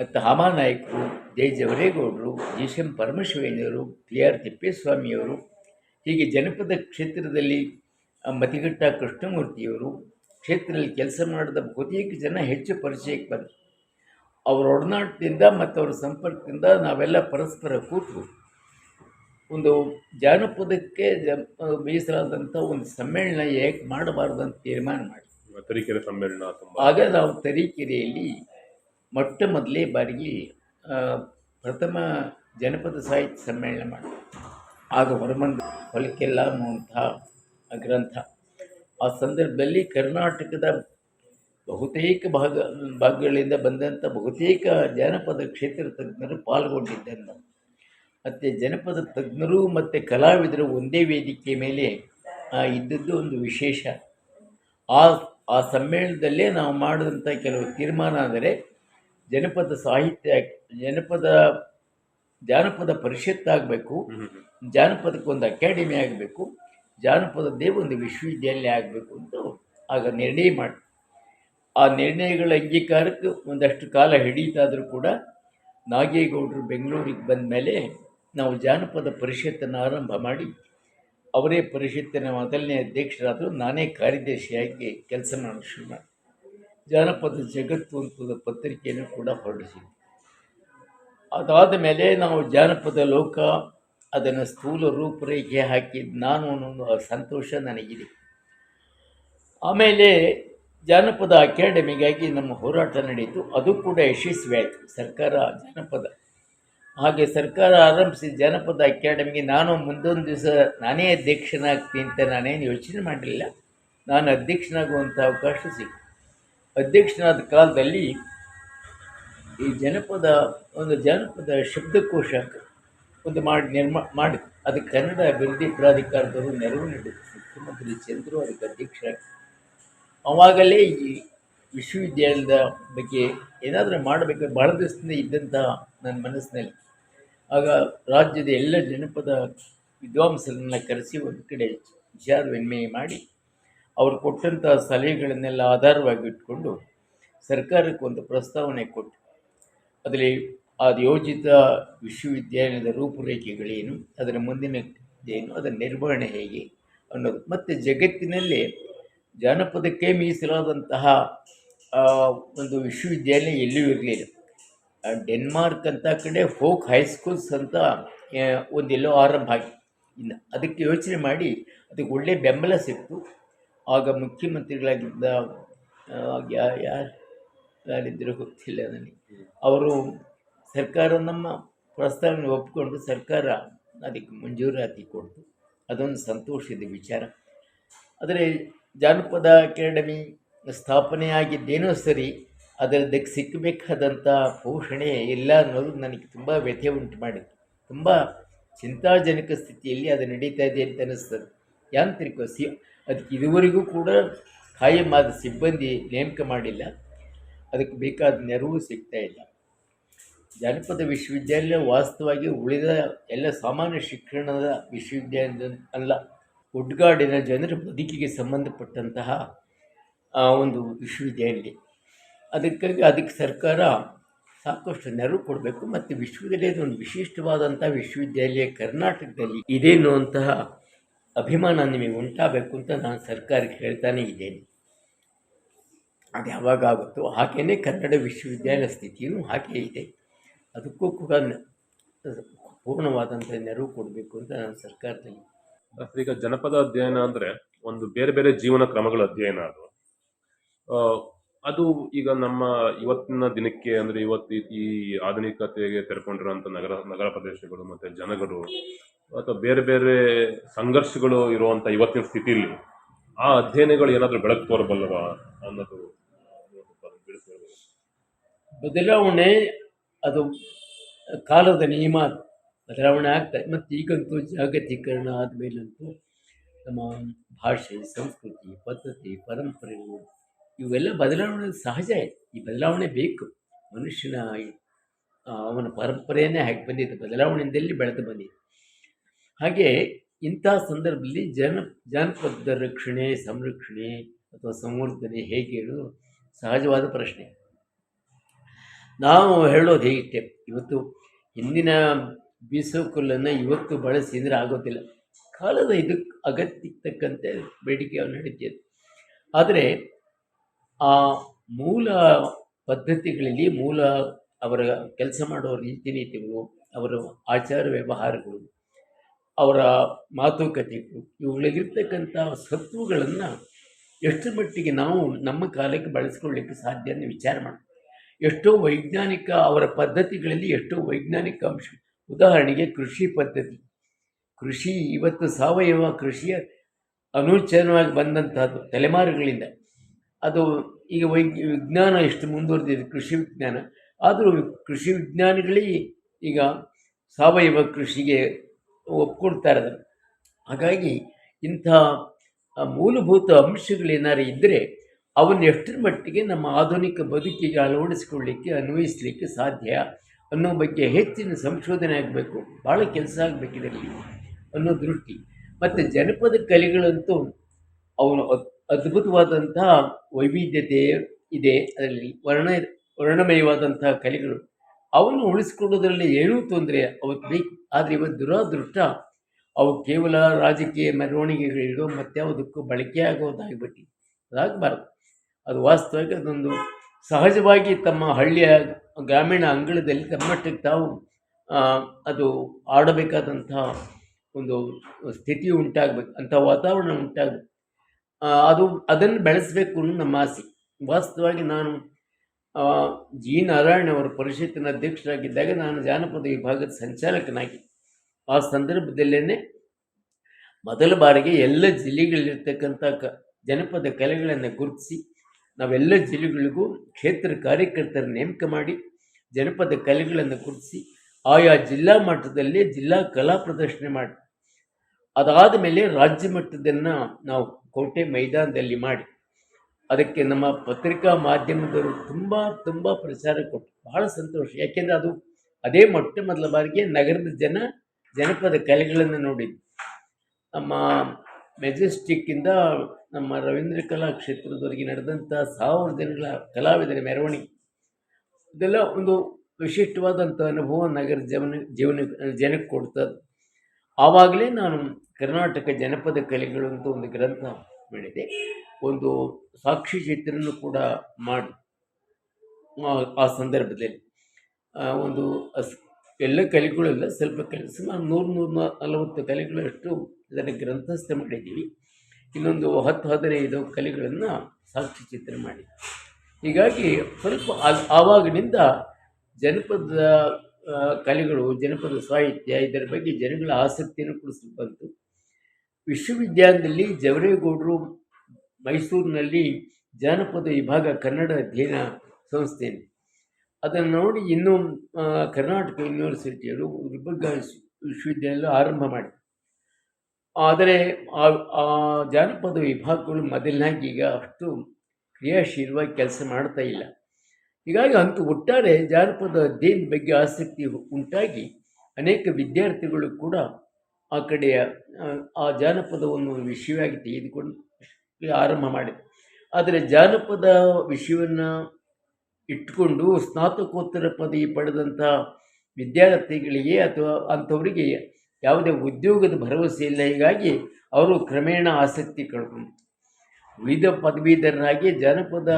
ಮತ್ತು ಹಾಮಾನಾಯಕರು ಜಯ ಜವರೇಗೌಡರು ಜಿ ಎಂ ಪರಮಶಿವಯ್ಯನವರು, ಟಿ. ಆರ್. ತಿಪ್ಪೇಸ್ವಾಮಿಯವರು, ಹೀಗೆ ಜನಪದ ಕ್ಷೇತ್ರದಲ್ಲಿ ಮತಿಘಟ್ಟ ಕೃಷ್ಣಮೂರ್ತಿಯವರು ಕ್ಷೇತ್ರದಲ್ಲಿ ಕೆಲಸ ಮಾಡಿದ ಬಹುತೇಕ ಜನ ಹೆಚ್ಚು ಪರಿಚಯಕ್ಕೆ ಬಂದರು. ಅವರ ಒಡನಾಟದಿಂದ ಮತ್ತು ಅವರ ಸಂಪರ್ಕದಿಂದ ನಾವೆಲ್ಲ ಪರಸ್ಪರ ಕೂತು ಒಂದು ಜಾನಪದಕ್ಕೆ ಬೇಸರಾದಂಥ ಮೀಸಲಾದಂಥ ಒಂದು ಸಮ್ಮೇಳನ ಏಕೆ ಮಾಡಬಾರ್ದು ಅಂತ ತೀರ್ಮಾನ ಮಾಡಿ. ತರೀಕೆರೆ ಸಮ್ಮೇಳನ ಆಗ ನಾವು ತರೀಕೆರೆಯಲ್ಲಿ ಮೊಟ್ಟ ಮೊದಲೇ ಬಾರಿಗೆ ಪ್ರಥಮ ಜನಪದ ಸಾಹಿತ್ಯ ಸಮ್ಮೇಳನ ಮಾಡಿ ಆಗ ಹೊರಬಂದ ಹೊಲಕ್ಕೆಲ್ಲ ಅನ್ನುವಂಥ ಗ್ರಂಥ. ಆ ಸಂದರ್ಭದಲ್ಲಿ ಕರ್ನಾಟಕದ ಬಹುತೇಕ ಭಾಗ ಭಾಗಗಳಿಂದ ಬಂದಂಥ ಬಹುತೇಕ ಜಾನಪದ ಕ್ಷೇತ್ರ ತಜ್ಞರು ಪಾಲ್ಗೊಂಡಿದ್ದನ್ನು. ಮತ್ತು ಜನಪದ ತಜ್ಞರು ಮತ್ತು ಕಲಾವಿದರು ಒಂದೇ ವೇದಿಕೆ ಮೇಲೆ ಇದ್ದದ್ದು ಒಂದು ವಿಶೇಷ. ಆ ಆ ಸಮ್ಮೇಳನದಲ್ಲೇ ನಾವು ಮಾಡಿದಂಥ ಕೆಲವು ತೀರ್ಮಾನ ಅಂದರೆ ಜನಪದ ಸಾಹಿತ್ಯ ಜನಪದ ಜಾನಪದ ಪರಿಷತ್ ಆಗಬೇಕು ಜಾನಪದಕ್ಕೊಂದು ಅಕಾಡೆಮಿ ಆಗಬೇಕು ಜಾನಪದದ್ದೇ ಒಂದು ವಿಶ್ವವಿದ್ಯಾಲಯ ಆಗಬೇಕು ಅಂತ ಆಗ ನಿರ್ಣಯ ಮಾಡಿ ಆ ನಿರ್ಣಯಗಳ ಅಂಗೀಕಾರಕ್ಕೆ ಒಂದಷ್ಟು ಕಾಲ ಹಿಡಿತಾದರೂ ಕೂಡ ನಾಗೇಗೌಡರು ಬೆಂಗಳೂರಿಗೆ ಬಂದ ಮೇಲೆ ನಾವು ಜಾನಪದ ಪರಿಷತ್ತನ್ನು ಆರಂಭ ಮಾಡಿ ಅವರೇ ಪರಿಷತ್ತಿನ ಮೊದಲನೇ ಅಧ್ಯಕ್ಷರಾದರು ನಾನೇ ಕಾರ್ಯದರ್ಶಿಯಾಗಿ ಕೆಲಸ ಮಾಡಲು ಶುರು ಮಾಡಿ. ಜಾನಪದ ಜಗತ್ತು ಅಂತ ಪತ್ರಿಕೆಯನ್ನು ಕೂಡ ಹೊರಡಿಸಿದ್ವಿ. ಅದಾದ ಮೇಲೆ ನಾವು ಜಾನಪದ ಲೋಕ ಅದನ್ನು ಸ್ಥೂಲ ರೂಪರೇಖೆ ಹಾಕಿದ ನಾನು ಅನ್ನೋ ಸಂತೋಷ ನನಗಿದೆ. ಆಮೇಲೆ ಜಾನಪದ ಅಕಾಡೆಮಿಗಾಗಿ ನಮ್ಮ ಹೋರಾಟ ನಡೆಯಿತು ಅದು ಕೂಡ ಯಶಸ್ವಿಯಾಯಿತು ಸರ್ಕಾರ ಜಾನಪದ. ಹಾಗೆ ಸರ್ಕಾರ ಆರಂಭಿಸಿ ಜಾನಪದ ಅಕಾಡೆಮಿಗೆ ನಾನು ಮುಂದೊಂದು ದಿವಸ ನಾನೇ ಅಧ್ಯಕ್ಷನಾಗ್ತೀನಿ ಅಂತ ನಾನೇನು ಯೋಚನೆ ಮಾಡಲಿಲ್ಲ. ನಾನು ಅಧ್ಯಕ್ಷನಾಗುವಂಥ ಅವಕಾಶ ಸಿಕ್ತು. ಅಧ್ಯಕ್ಷನಾದ ಕಾಲದಲ್ಲಿ ಈ ಜನಪದ ಒಂದು ಜಾನಪದ ಶಬ್ದಕೋಶ ಒಂದು ಮಾಡಿ ನಿರ್ಮಾ, ಮಾಡಿ. ಅದಕ್ಕೆ ಕನ್ನಡ ಅಭಿವೃದ್ಧಿ ಪ್ರಾಧಿಕಾರದವರು ನೆರವು ನೀಡಿದ್ರು. ಮುಖ್ಯಮಂತ್ರಿ ಚಂದ್ರು ಅದಕ್ಕೆ ಅಧ್ಯಕ್ಷ ಅವಾಗಲೇ ಈ ವಿಶ್ವವಿದ್ಯಾಲಯದ ಬಗ್ಗೆ ಏನಾದರೂ ಮಾಡಬೇಕು ಭಾಳ ದಿವಸದಿಂದ ಇದ್ದಂಥ ನನ್ನ ಮನಸ್ಸಿನಲ್ಲಿ. ಆಗ ರಾಜ್ಯದ ಎಲ್ಲ ಜನಪದ ವಿದ್ವಾಂಸರನ್ನ ಕರೆಸಿ ಒಂದು ಕಡೆ ವಿಚಾರ ವಿನಿಮಯ ಮಾಡಿ, ಅವರು ಕೊಟ್ಟಂಥ ಸಲಹೆಗಳನ್ನೆಲ್ಲ ಆಧಾರವಾಗಿ ಇಟ್ಕೊಂಡು ಸರ್ಕಾರಕ್ಕೆ ಒಂದು ಪ್ರಸ್ತಾವನೆ ಕೊಟ್ಟು ಅದರಲ್ಲಿ ಅದು ಯೋಜಿತ ವಿಶ್ವವಿದ್ಯಾಲಯದ ರೂಪುರೇಖೆಗಳೇನು ಅದರ ಮುಂದಿನ ಏನು ಅದರ ನಿರ್ವಹಣೆ ಹೇಗೆ ಅನ್ನೋದು. ಮತ್ತು ಜಗತ್ತಿನಲ್ಲಿ ಜಾನಪದಕ್ಕೆ ಮೀಸಲಾದಂತಹ ಒಂದು ವಿಶ್ವವಿದ್ಯಾಲಯ ಎಲ್ಲೂ ಇರಲಿಲ್ಲ. ಡೆನ್ಮಾರ್ಕ್ ಅಂತ ಕಡೆ ಫೋಕ್ ಹೈಸ್ಕೂಲ್ಸ್ ಅಂತ ಆ, ಒಂದೆಲ್ಲೋ ಆರಂಭ ಆಗಿ. ಇನ್ನು ಅದಕ್ಕೆ ಯೋಚನೆ ಮಾಡಿ ಅದಕ್ಕೆ ಒಳ್ಳೆಯ ಬೆಂಬಲ ಸಿಕ್ತು. ಆಗ ಮುಖ್ಯಮಂತ್ರಿಗಳಾಗಿದ್ದ ಆ, ಯಾರು ಯಾರಿದ್ದರೂ ಗೊತ್ತಿಲ್ಲ ನನಗೆ. ಅವರು ಸರ್ಕಾರ ನಮ್ಮ ಪ್ರಸ್ತಾವನೆ ಒಪ್ಪಿಕೊಂಡು ಸರ್ಕಾರ ಅದಕ್ಕೆ ಮಂಜೂರಾತಿ ಕೊಡ್ತು. ಅದೊಂದು ಸಂತೋಷದ ವಿಚಾರ. ಆದರೆ ಜಾನಪದ ಅಕಾಡೆಮಿ ಸ್ಥಾಪನೆಯಾಗಿದ್ದೇನೋ ಸರಿ ಅದರದಕ್ಕೆ ಸಿಕ್ಕಬೇಕಾದಂಥ ಪೋಷಣೆ ಇಲ್ಲ ಅನ್ನೋದು ನನಗೆ ತುಂಬ ವ್ಯಥೆ ಉಂಟು ಮಾಡಿತು ತುಂಬ ಚಿಂತಾಜನಕ ಸ್ಥಿತಿಯಲ್ಲಿ ಅದು ನಡೀತಾ ಇದೆ ಅಂತ ಅನ್ನಿಸ್ತದೆ. ಯಾಂತ್ರಿಕ ಸಿ, ಅದಕ್ಕೆ ಇದುವರೆಗೂ ಕೂಡ ಕಾಯಂ ಆದ ಸಿಬ್ಬಂದಿ ನೇಮಕ ಮಾಡಿಲ್ಲ. ಅದಕ್ಕೆ ಬೇಕಾದ ನೆರವು ಸಿಗ್ತಾ ಇಲ್ಲ. ಜಾನಪದ ವಿಶ್ವವಿದ್ಯಾಲಯ ವಾಸ್ತವವಾಗಿ ಉಳಿದ ಎಲ್ಲ ಸಾಮಾನ್ಯ ಶಿಕ್ಷಣದ ವಿಶ್ವವಿದ್ಯಾಲಯದ ಅಲ್ಲ ಉಡ್ಗಾಡಿನ ಜನರ ಬದುಕಿಗೆ ಸಂಬಂಧಪಟ್ಟಂತಹ ಒಂದು ವಿಶ್ವವಿದ್ಯಾಲಯ. ಅದಕ್ಕಾಗಿ ಅದಕ್ಕೆ ಸರ್ಕಾರ ಸಾಕಷ್ಟು ನೆರವು ಕೊಡಬೇಕು. ಮತ್ತು ವಿಶ್ವವಿದ್ಯಾಲಯದ ಒಂದು ವಿಶಿಷ್ಟವಾದಂಥ ವಿಶ್ವವಿದ್ಯಾಲಯ ಕರ್ನಾಟಕದಲ್ಲಿ ಇದೆ ಅನ್ನುವಂತಹ ಅಭಿಮಾನ ನಿಮಗೆ ಉಂಟಾಗಬೇಕು ಅಂತ ನಾನು ಸರ್ಕಾರಕ್ಕೆ ಹೇಳ್ತಾನೆ ಇದ್ದೇನೆ. ಅದು ಯಾವಾಗ ಆಗುತ್ತೋ ಹಾಗೆಯೇ ಕನ್ನಡ ವಿಶ್ವವಿದ್ಯಾಲಯ ಸ್ಥಿತಿಯೂ ಹಾಗೆ ಇದೆ. ಅದಕ್ಕೂ ಕೂಡ ಪೂರ್ಣವಾದಂಥ ನೆರವು ಕೊಡಬೇಕು ಅಂತ ನಾನು ಸರ್ಕಾರದಲ್ಲಿ ಈಗ ಜನಪದ ಅಧ್ಯಯನ ಅಂದ್ರೆ ಒಂದು ಬೇರೆ ಬೇರೆ ಜೀವನ ಕ್ರಮಗಳ ಅಧ್ಯಯನ ಅದು ಅದು ಈಗ ನಮ್ಮ ಇವತ್ತಿನ ದಿನಕ್ಕೆ ಅಂದ್ರೆ ಇವತ್ತು ಈ- ಆಧುನಿಕತೆಗೆ ತೆರೆಕೊಂಡಿರುವಂತ ನಗರ ನಗರ ಪ್ರದೇಶಗಳು ಮತ್ತೆ ಜನಗಳು ಅಥವಾ ಬೇರೆ ಬೇರೆ ಸಂಘರ್ಷಗಳು ಇರುವಂತ ಇವತ್ತಿನ ಸ್ಥಿತಿಯಲ್ಲಿ ಆ ಅಧ್ಯಯನಗಳು ಏನಾದರೂ ಬೆಳಕು ತೋರಬಲ್ಲವಾ ಅನ್ನೋದು. ಬದಲಾವಣೆ ಅದು ಕಾಲದ ನಿಯಮ. ಬದಲಾವಣೆ ಆಗ್ತದೆ ಮತ್ತು ಈಗಂತೂ ಜಾಗತೀಕರಣ ಆದಮೇಲಂತೂ ನಮ್ಮ ಭಾಷೆ, ಸಂಸ್ಕೃತಿ, ಪದ್ಧತಿ ಪರಂಪರೆಗಳು ಇವೆಲ್ಲ ಬದಲಾವಣೆ ಸಹಜ ಈ ಬದಲಾವಣೆ ಬೇಕು. ಮನುಷ್ಯನ ಅವನ ಪರಂಪರೆಯೇ ಹಾಗೆ ಬಂದಿದೆ ಬದಲಾವಣೆಯಿಂದಲೇ ಬೆಳೆದು ಬಂದಿದೆ. ಹಾಗೆ ಇಂಥ ಸಂದರ್ಭದಲ್ಲಿ ಜನ, ಜಾನಪದ ರಕ್ಷಣೆ, ಸಂರಕ್ಷಣೆ ಅಥವಾ ಸಂವರ್ಧನೆ ಹೇಗೆ ಹೇಳೋದು ಸಹಜವಾದ ಪ್ರಶ್ನೆ. ನಾವು ಹೇಳೋದು ಹೇಗೆ, ಇವತ್ತು ಹಿಂದಿನ ಬೀಸೋಕಲ್ಲನ್ನು ಇವತ್ತು ಬಳಸಿ ಅಂದರೆ ಆಗೋದಿಲ್ಲ. ಕಾಲದ ಇದಕ್ಕೆ ಅಗತ್ಯಕ್ಕೆ ತಕ್ಕಂತೆ ಬೇಡಿಕೆ ನಡೀತಿದೆ ಆದರೆ ಆ ಮೂಲ ಪದ್ಧತಿಗಳಲ್ಲಿ ಮೂಲ ಅವರ ಕೆಲಸ ಮಾಡೋ ರೀತಿ ನೀತಿಗಳು, ಅವರ ಆಚಾರ ವ್ಯವಹಾರಗಳು, ಅವರ ಮಾತುಕತೆಗಳು, ಇವುಗಳಿಗಿರ್ತಕ್ಕಂಥ ಸತ್ವಗಳನ್ನು ಎಷ್ಟು ಮಟ್ಟಿಗೆ ನಾವು ನಮ್ಮ ಕಾಲಕ್ಕೆ ಬಳಸ್ಕೊಳ್ಳಿಕ್ಕೆ ಸಾಧ್ಯ ವಿಚಾರ ಮಾಡಿ ಎಷ್ಟೋ ವೈಜ್ಞಾನಿಕ ಅವರ ಪದ್ಧತಿಗಳಲ್ಲಿ ಎಷ್ಟೋ ವೈಜ್ಞಾನಿಕ ಅಂಶ. ಉದಾಹರಣೆಗೆ ಕೃಷಿ ಪದ್ಧತಿ. ಕೃಷಿ ಇವತ್ತು ಸಾವಯವ ಕೃಷಿಯ ಅನೂಚನವಾಗಿ ಬಂದಂತಹದ್ದು ತಲೆಮಾರುಗಳಿಂದ. ಅದು ಈಗ ವೈಜ್ಞ ವಿಜ್ಞಾನ ಎಷ್ಟು ಮುಂದುವರೆದಿದೆ, ಕೃಷಿ ವಿಜ್ಞಾನ. ಆದರೂ ಕೃಷಿ ವಿಜ್ಞಾನಿಗಳೇ ಈಗ ಸಾವಯವ ಕೃಷಿಗೆ ಒಪ್ಕೊಳ್ತಾ ಇರೋದು. ಹಾಗಾಗಿ ಇಂಥ ಮೂಲಭೂತ ಅಂಶಗಳೇನಾರು ಇದ್ದರೆ ಅವನ್ನ ಎಷ್ಟರ ಮಟ್ಟಿಗೆ ನಮ್ಮ ಆಧುನಿಕ ಬದುಕಿಗೆ ಅಳವಡಿಸ್ಕೊಳ್ಳಿಕ್ಕೆ, ಅನ್ವಯಿಸಲಿಕ್ಕೆ ಸಾಧ್ಯ ಅನ್ನೋ ಬಗ್ಗೆ ಹೆಚ್ಚಿನ ಸಂಶೋಧನೆ ಆಗಬೇಕು ಭಾಳ ಕೆಲಸ ಆಗಬೇಕು ಇದರಲ್ಲಿ ಅನ್ನೋ ದೃಷ್ಟಿ. ಮತ್ತು ಜನಪದ ಕಲೆಗಳಂತೂ ಅವನು ಅದ್- ಅದ್ಭುತವಾದಂತಹ ವೈವಿಧ್ಯತೆ ಇದೆ ಅದರಲ್ಲಿ ವರ್ಣ, ವರ್ಣಮಯವಾದಂತಹ ಕಲೆಗಳು. ಅವನ್ನು ಉಳಿಸ್ಕೊಳ್ಳೋದ್ರಲ್ಲಿ ಏನೂ ತೊಂದರೆ ಅವತ್ತು ಬೇಕು, ಆದರೆ ಇವತ್ತು ದುರಾದೃಷ್ಟ. ಅವು ಕೇವಲ ರಾಜಕೀಯ ಮೆರವಣಿಗೆಗಳಿಗೋ ಮತ್ಯಾವುದಕ್ಕೂ ಬಳಕೆ ಆಗೋದಾಗ್ಬಿಟ್ಟು ಅದಾಗಬಾರ್ದು. ಅದು ವಾಸ್ತವಕ್ಕೆ ಅದೊಂದು ಸಹಜವಾಗಿ ತಮ್ಮ ಹಳ್ಳಿಯ ಗ್ರಾಮೀಣ ಅಂಗಳದಲ್ಲಿ ತಮ್ಮಷ್ಟಕ್ಕೆ ತಾವು ಅದು ಆಡಬೇಕಾದಂತಹ ಒಂದು ಸ್ಥಿತಿ ಉಂಟಾಗಬೇಕು, ಅಂಥ ವಾತಾವರಣ ಉಂಟಾಗಬೇಕು. ಅದು ಅದನ್ನು ಬೆಳೆಸಬೇಕು ಅನ್ನೋ ನಮ್ಮ ಆಸೆ. ವಾಸ್ತವವಾಗಿ ನಾನು ಜಿ. ನಾರಾಯಣ ಅವರ ಪರಿಷತ್ತಿನ ಅಧ್ಯಕ್ಷರಾಗಿದ್ದಾಗ ನಾನು ಜಾನಪದ ವಿಭಾಗದ ಸಂಚಾಲಕನಾಗಿ. ಆ ಸಂದರ್ಭದಲ್ಲೇ ಮೊದಲ ಬಾರಿಗೆ ಎಲ್ಲ ಜಿಲ್ಲೆಗಳಲ್ಲಿರ್ತಕ್ಕಂಥ ಕ, ಜನಪದ ಕಲೆಗಳನ್ನು ಗುರುತಿಸಿ ನಾವೆಲ್ಲ ಜಿಲ್ಲೆಗಳಿಗೂ ಕ್ಷೇತ್ರ ಕಾರ್ಯಕರ್ತರ ನೇಮಕ ಮಾಡಿ ಜನಪದ ಕಲೆಗಳನ್ನು ಗುರುತಿಸಿ ಆಯಾ ಜಿಲ್ಲಾ ಮಟ್ಟದಲ್ಲಿ ಜಿಲ್ಲಾ ಕಲಾ ಪ್ರದರ್ಶನ ಮಾಡಿ. ಅದಾದ ಮೇಲೆ ರಾಜ್ಯ ಮಟ್ಟದನ್ನು ನಾವು ಕೋಟೆ ಮೈದಾನದಲ್ಲಿ ಮಾಡಿ. ಅದಕ್ಕೆ ನಮ್ಮ ಪತ್ರಿಕಾ ಮಾಧ್ಯಮದವರು ತುಂಬ ತುಂಬ ಪ್ರಚಾರ ಕೊಟ್ಟು ಬಹಳ ಸಂತೋಷ. ಯಾಕೆಂದರೆ ಅದು ಅದೇ ಮೊಟ್ಟ ಮೊದಲ ಬಾರಿಗೆ ನಗರದ ಜನ, ಜನಪದ ಕಲೆಗಳನ್ನು ನೋಡಿದ್ದು. ನಮ್ಮ ಮೆಜೆಸ್ಟಿಕ್ಕಿಂದ ನಮ್ಮ ರವೀಂದ್ರ ಕಲಾ ಕ್ಷೇತ್ರದವರೆಗೆ ನಡೆದಂಥ ಸಾವಿರ ಜನಗಳ ಕಲಾವಿದರ ಮೆರವಣಿಗೆ. ಇದೆಲ್ಲ ಒಂದು ವಿಶಿಷ್ಟವಾದಂಥ ಅನುಭವ ನಗರ ಜೀವನ ಜೀವನ, ಜನಕ್ಕೆ ಕೊಡ್ತದೆ. ಆವಾಗಲೇ ನಾನು ಕರ್ನಾಟಕ ಜನಪದ ಕಲೆಗಳು ಅಂತ ಒಂದು ಗ್ರಂಥ ಮಾಡಿದೆ. ಒಂದು ಸಾಕ್ಷಿ ಚಿತ್ರನೂ ಕೂಡ ಮಾಡಿ, ಆ- ಸಂದರ್ಭದಲ್ಲಿ. ಒಂದು ಎಲ್ಲ ಕಲೆಗಳೆಲ್ಲ ಸ್ವಲ್ಪ ಕೆಲಸ ಸುಮಾರು ನೂರು ನೂರ ನಲವತ್ತು ಕಲೆಗಳಷ್ಟು ಇದನ್ನು ಗ್ರಂಥಸ್ಥ ಮಾಡಿದ್ದೀವಿ ಇನ್ನೊಂದು ಹತ್ತು ಹದಿನೈದು ಕಲೆಗಳನ್ನು ಸಾಕ್ಷಿ ಚಿತ್ರ ಮಾಡಿ ಹೀಗಾಗಿ ಸ್ವಲ್ಪ ಆವಾಗಿನಿಂದ ಜನಪದ ಕಲೆಗಳು, ಜನಪದ ಸಾಹಿತ್ಯ ಇದರ ಬಗ್ಗೆ ಜನಗಳ ಆಸಕ್ತಿಯನ್ನು ಕೂಡ ಬಂತು ವಿಶ್ವವಿದ್ಯಾಲಯದಲ್ಲಿ ಜವರೇಗೌಡರು ಮೈಸೂರಿನಲ್ಲಿ ಜಾನಪದ ವಿಭಾಗ ಕನ್ನಡ ಅಧ್ಯಯನ ಸಂಸ್ಥೆ ಇದೆ. ಅದನ್ನು ನೋಡಿ ಇನ್ನೂ ಕರ್ನಾಟಕ ಯೂನಿವರ್ಸಿಟಿಯವರು ಗುಲ್ಬರ್ಗ ವಿಶ್ವ ವಿಶ್ವವಿದ್ಯಾಲಯ ಆರಂಭ ಮಾಡಿ ಆದರೆ ಆ ಜಾನಪದ ವಿಭಾಗಗಳು ಮೊದಲನಾಗಿ ಈಗ ಅಷ್ಟು ಕ್ರಿಯಾಶೀಲವಾಗಿ ಕೆಲಸ ಮಾಡ್ತಾ ಇಲ್ಲ. ಹೀಗಾಗಿ ಅಂತೂ ಒಟ್ಟಾರೆ ಜಾನಪದ ಅಧ್ಯಯನ ಬಗ್ಗೆ ಆಸಕ್ತಿ ಉಂಟಾಗಿ ಅನೇಕ ವಿದ್ಯಾರ್ಥಿಗಳು ಕೂಡ ಆ ಕಡೆಯ ಆ, ಆ ಜಾನಪದವನ್ನು ಒಂದು ವಿಷಯವಾಗಿ ತೆಗೆದುಕೊಂಡು ಆರಂಭ ಮಾಡಿದೆ ಆದರೆ ಜಾನಪದ ವಿಷಯವನ್ನು ಇಟ್ಕೊಂಡು ಸ್ನಾತಕೋತ್ತರ ಪದವಿ ಪಡೆದಂಥ ವಿದ್ಯಾರ್ಥಿಗಳಿಗೆ ಅಥವಾ ಅಂಥವರಿಗೆ ಯಾವುದೇ ಉದ್ಯೋಗದ ಭರವಸೆ ಇಲ್ಲ. ಹೀಗಾಗಿ ಅವರು ಕ್ರಮೇಣ ಆಸಕ್ತಿ ಕಳ್ಕೊಂಡು ಉಳಿದ ಪದವೀಧರರಾಗಿ ಜಾನಪದ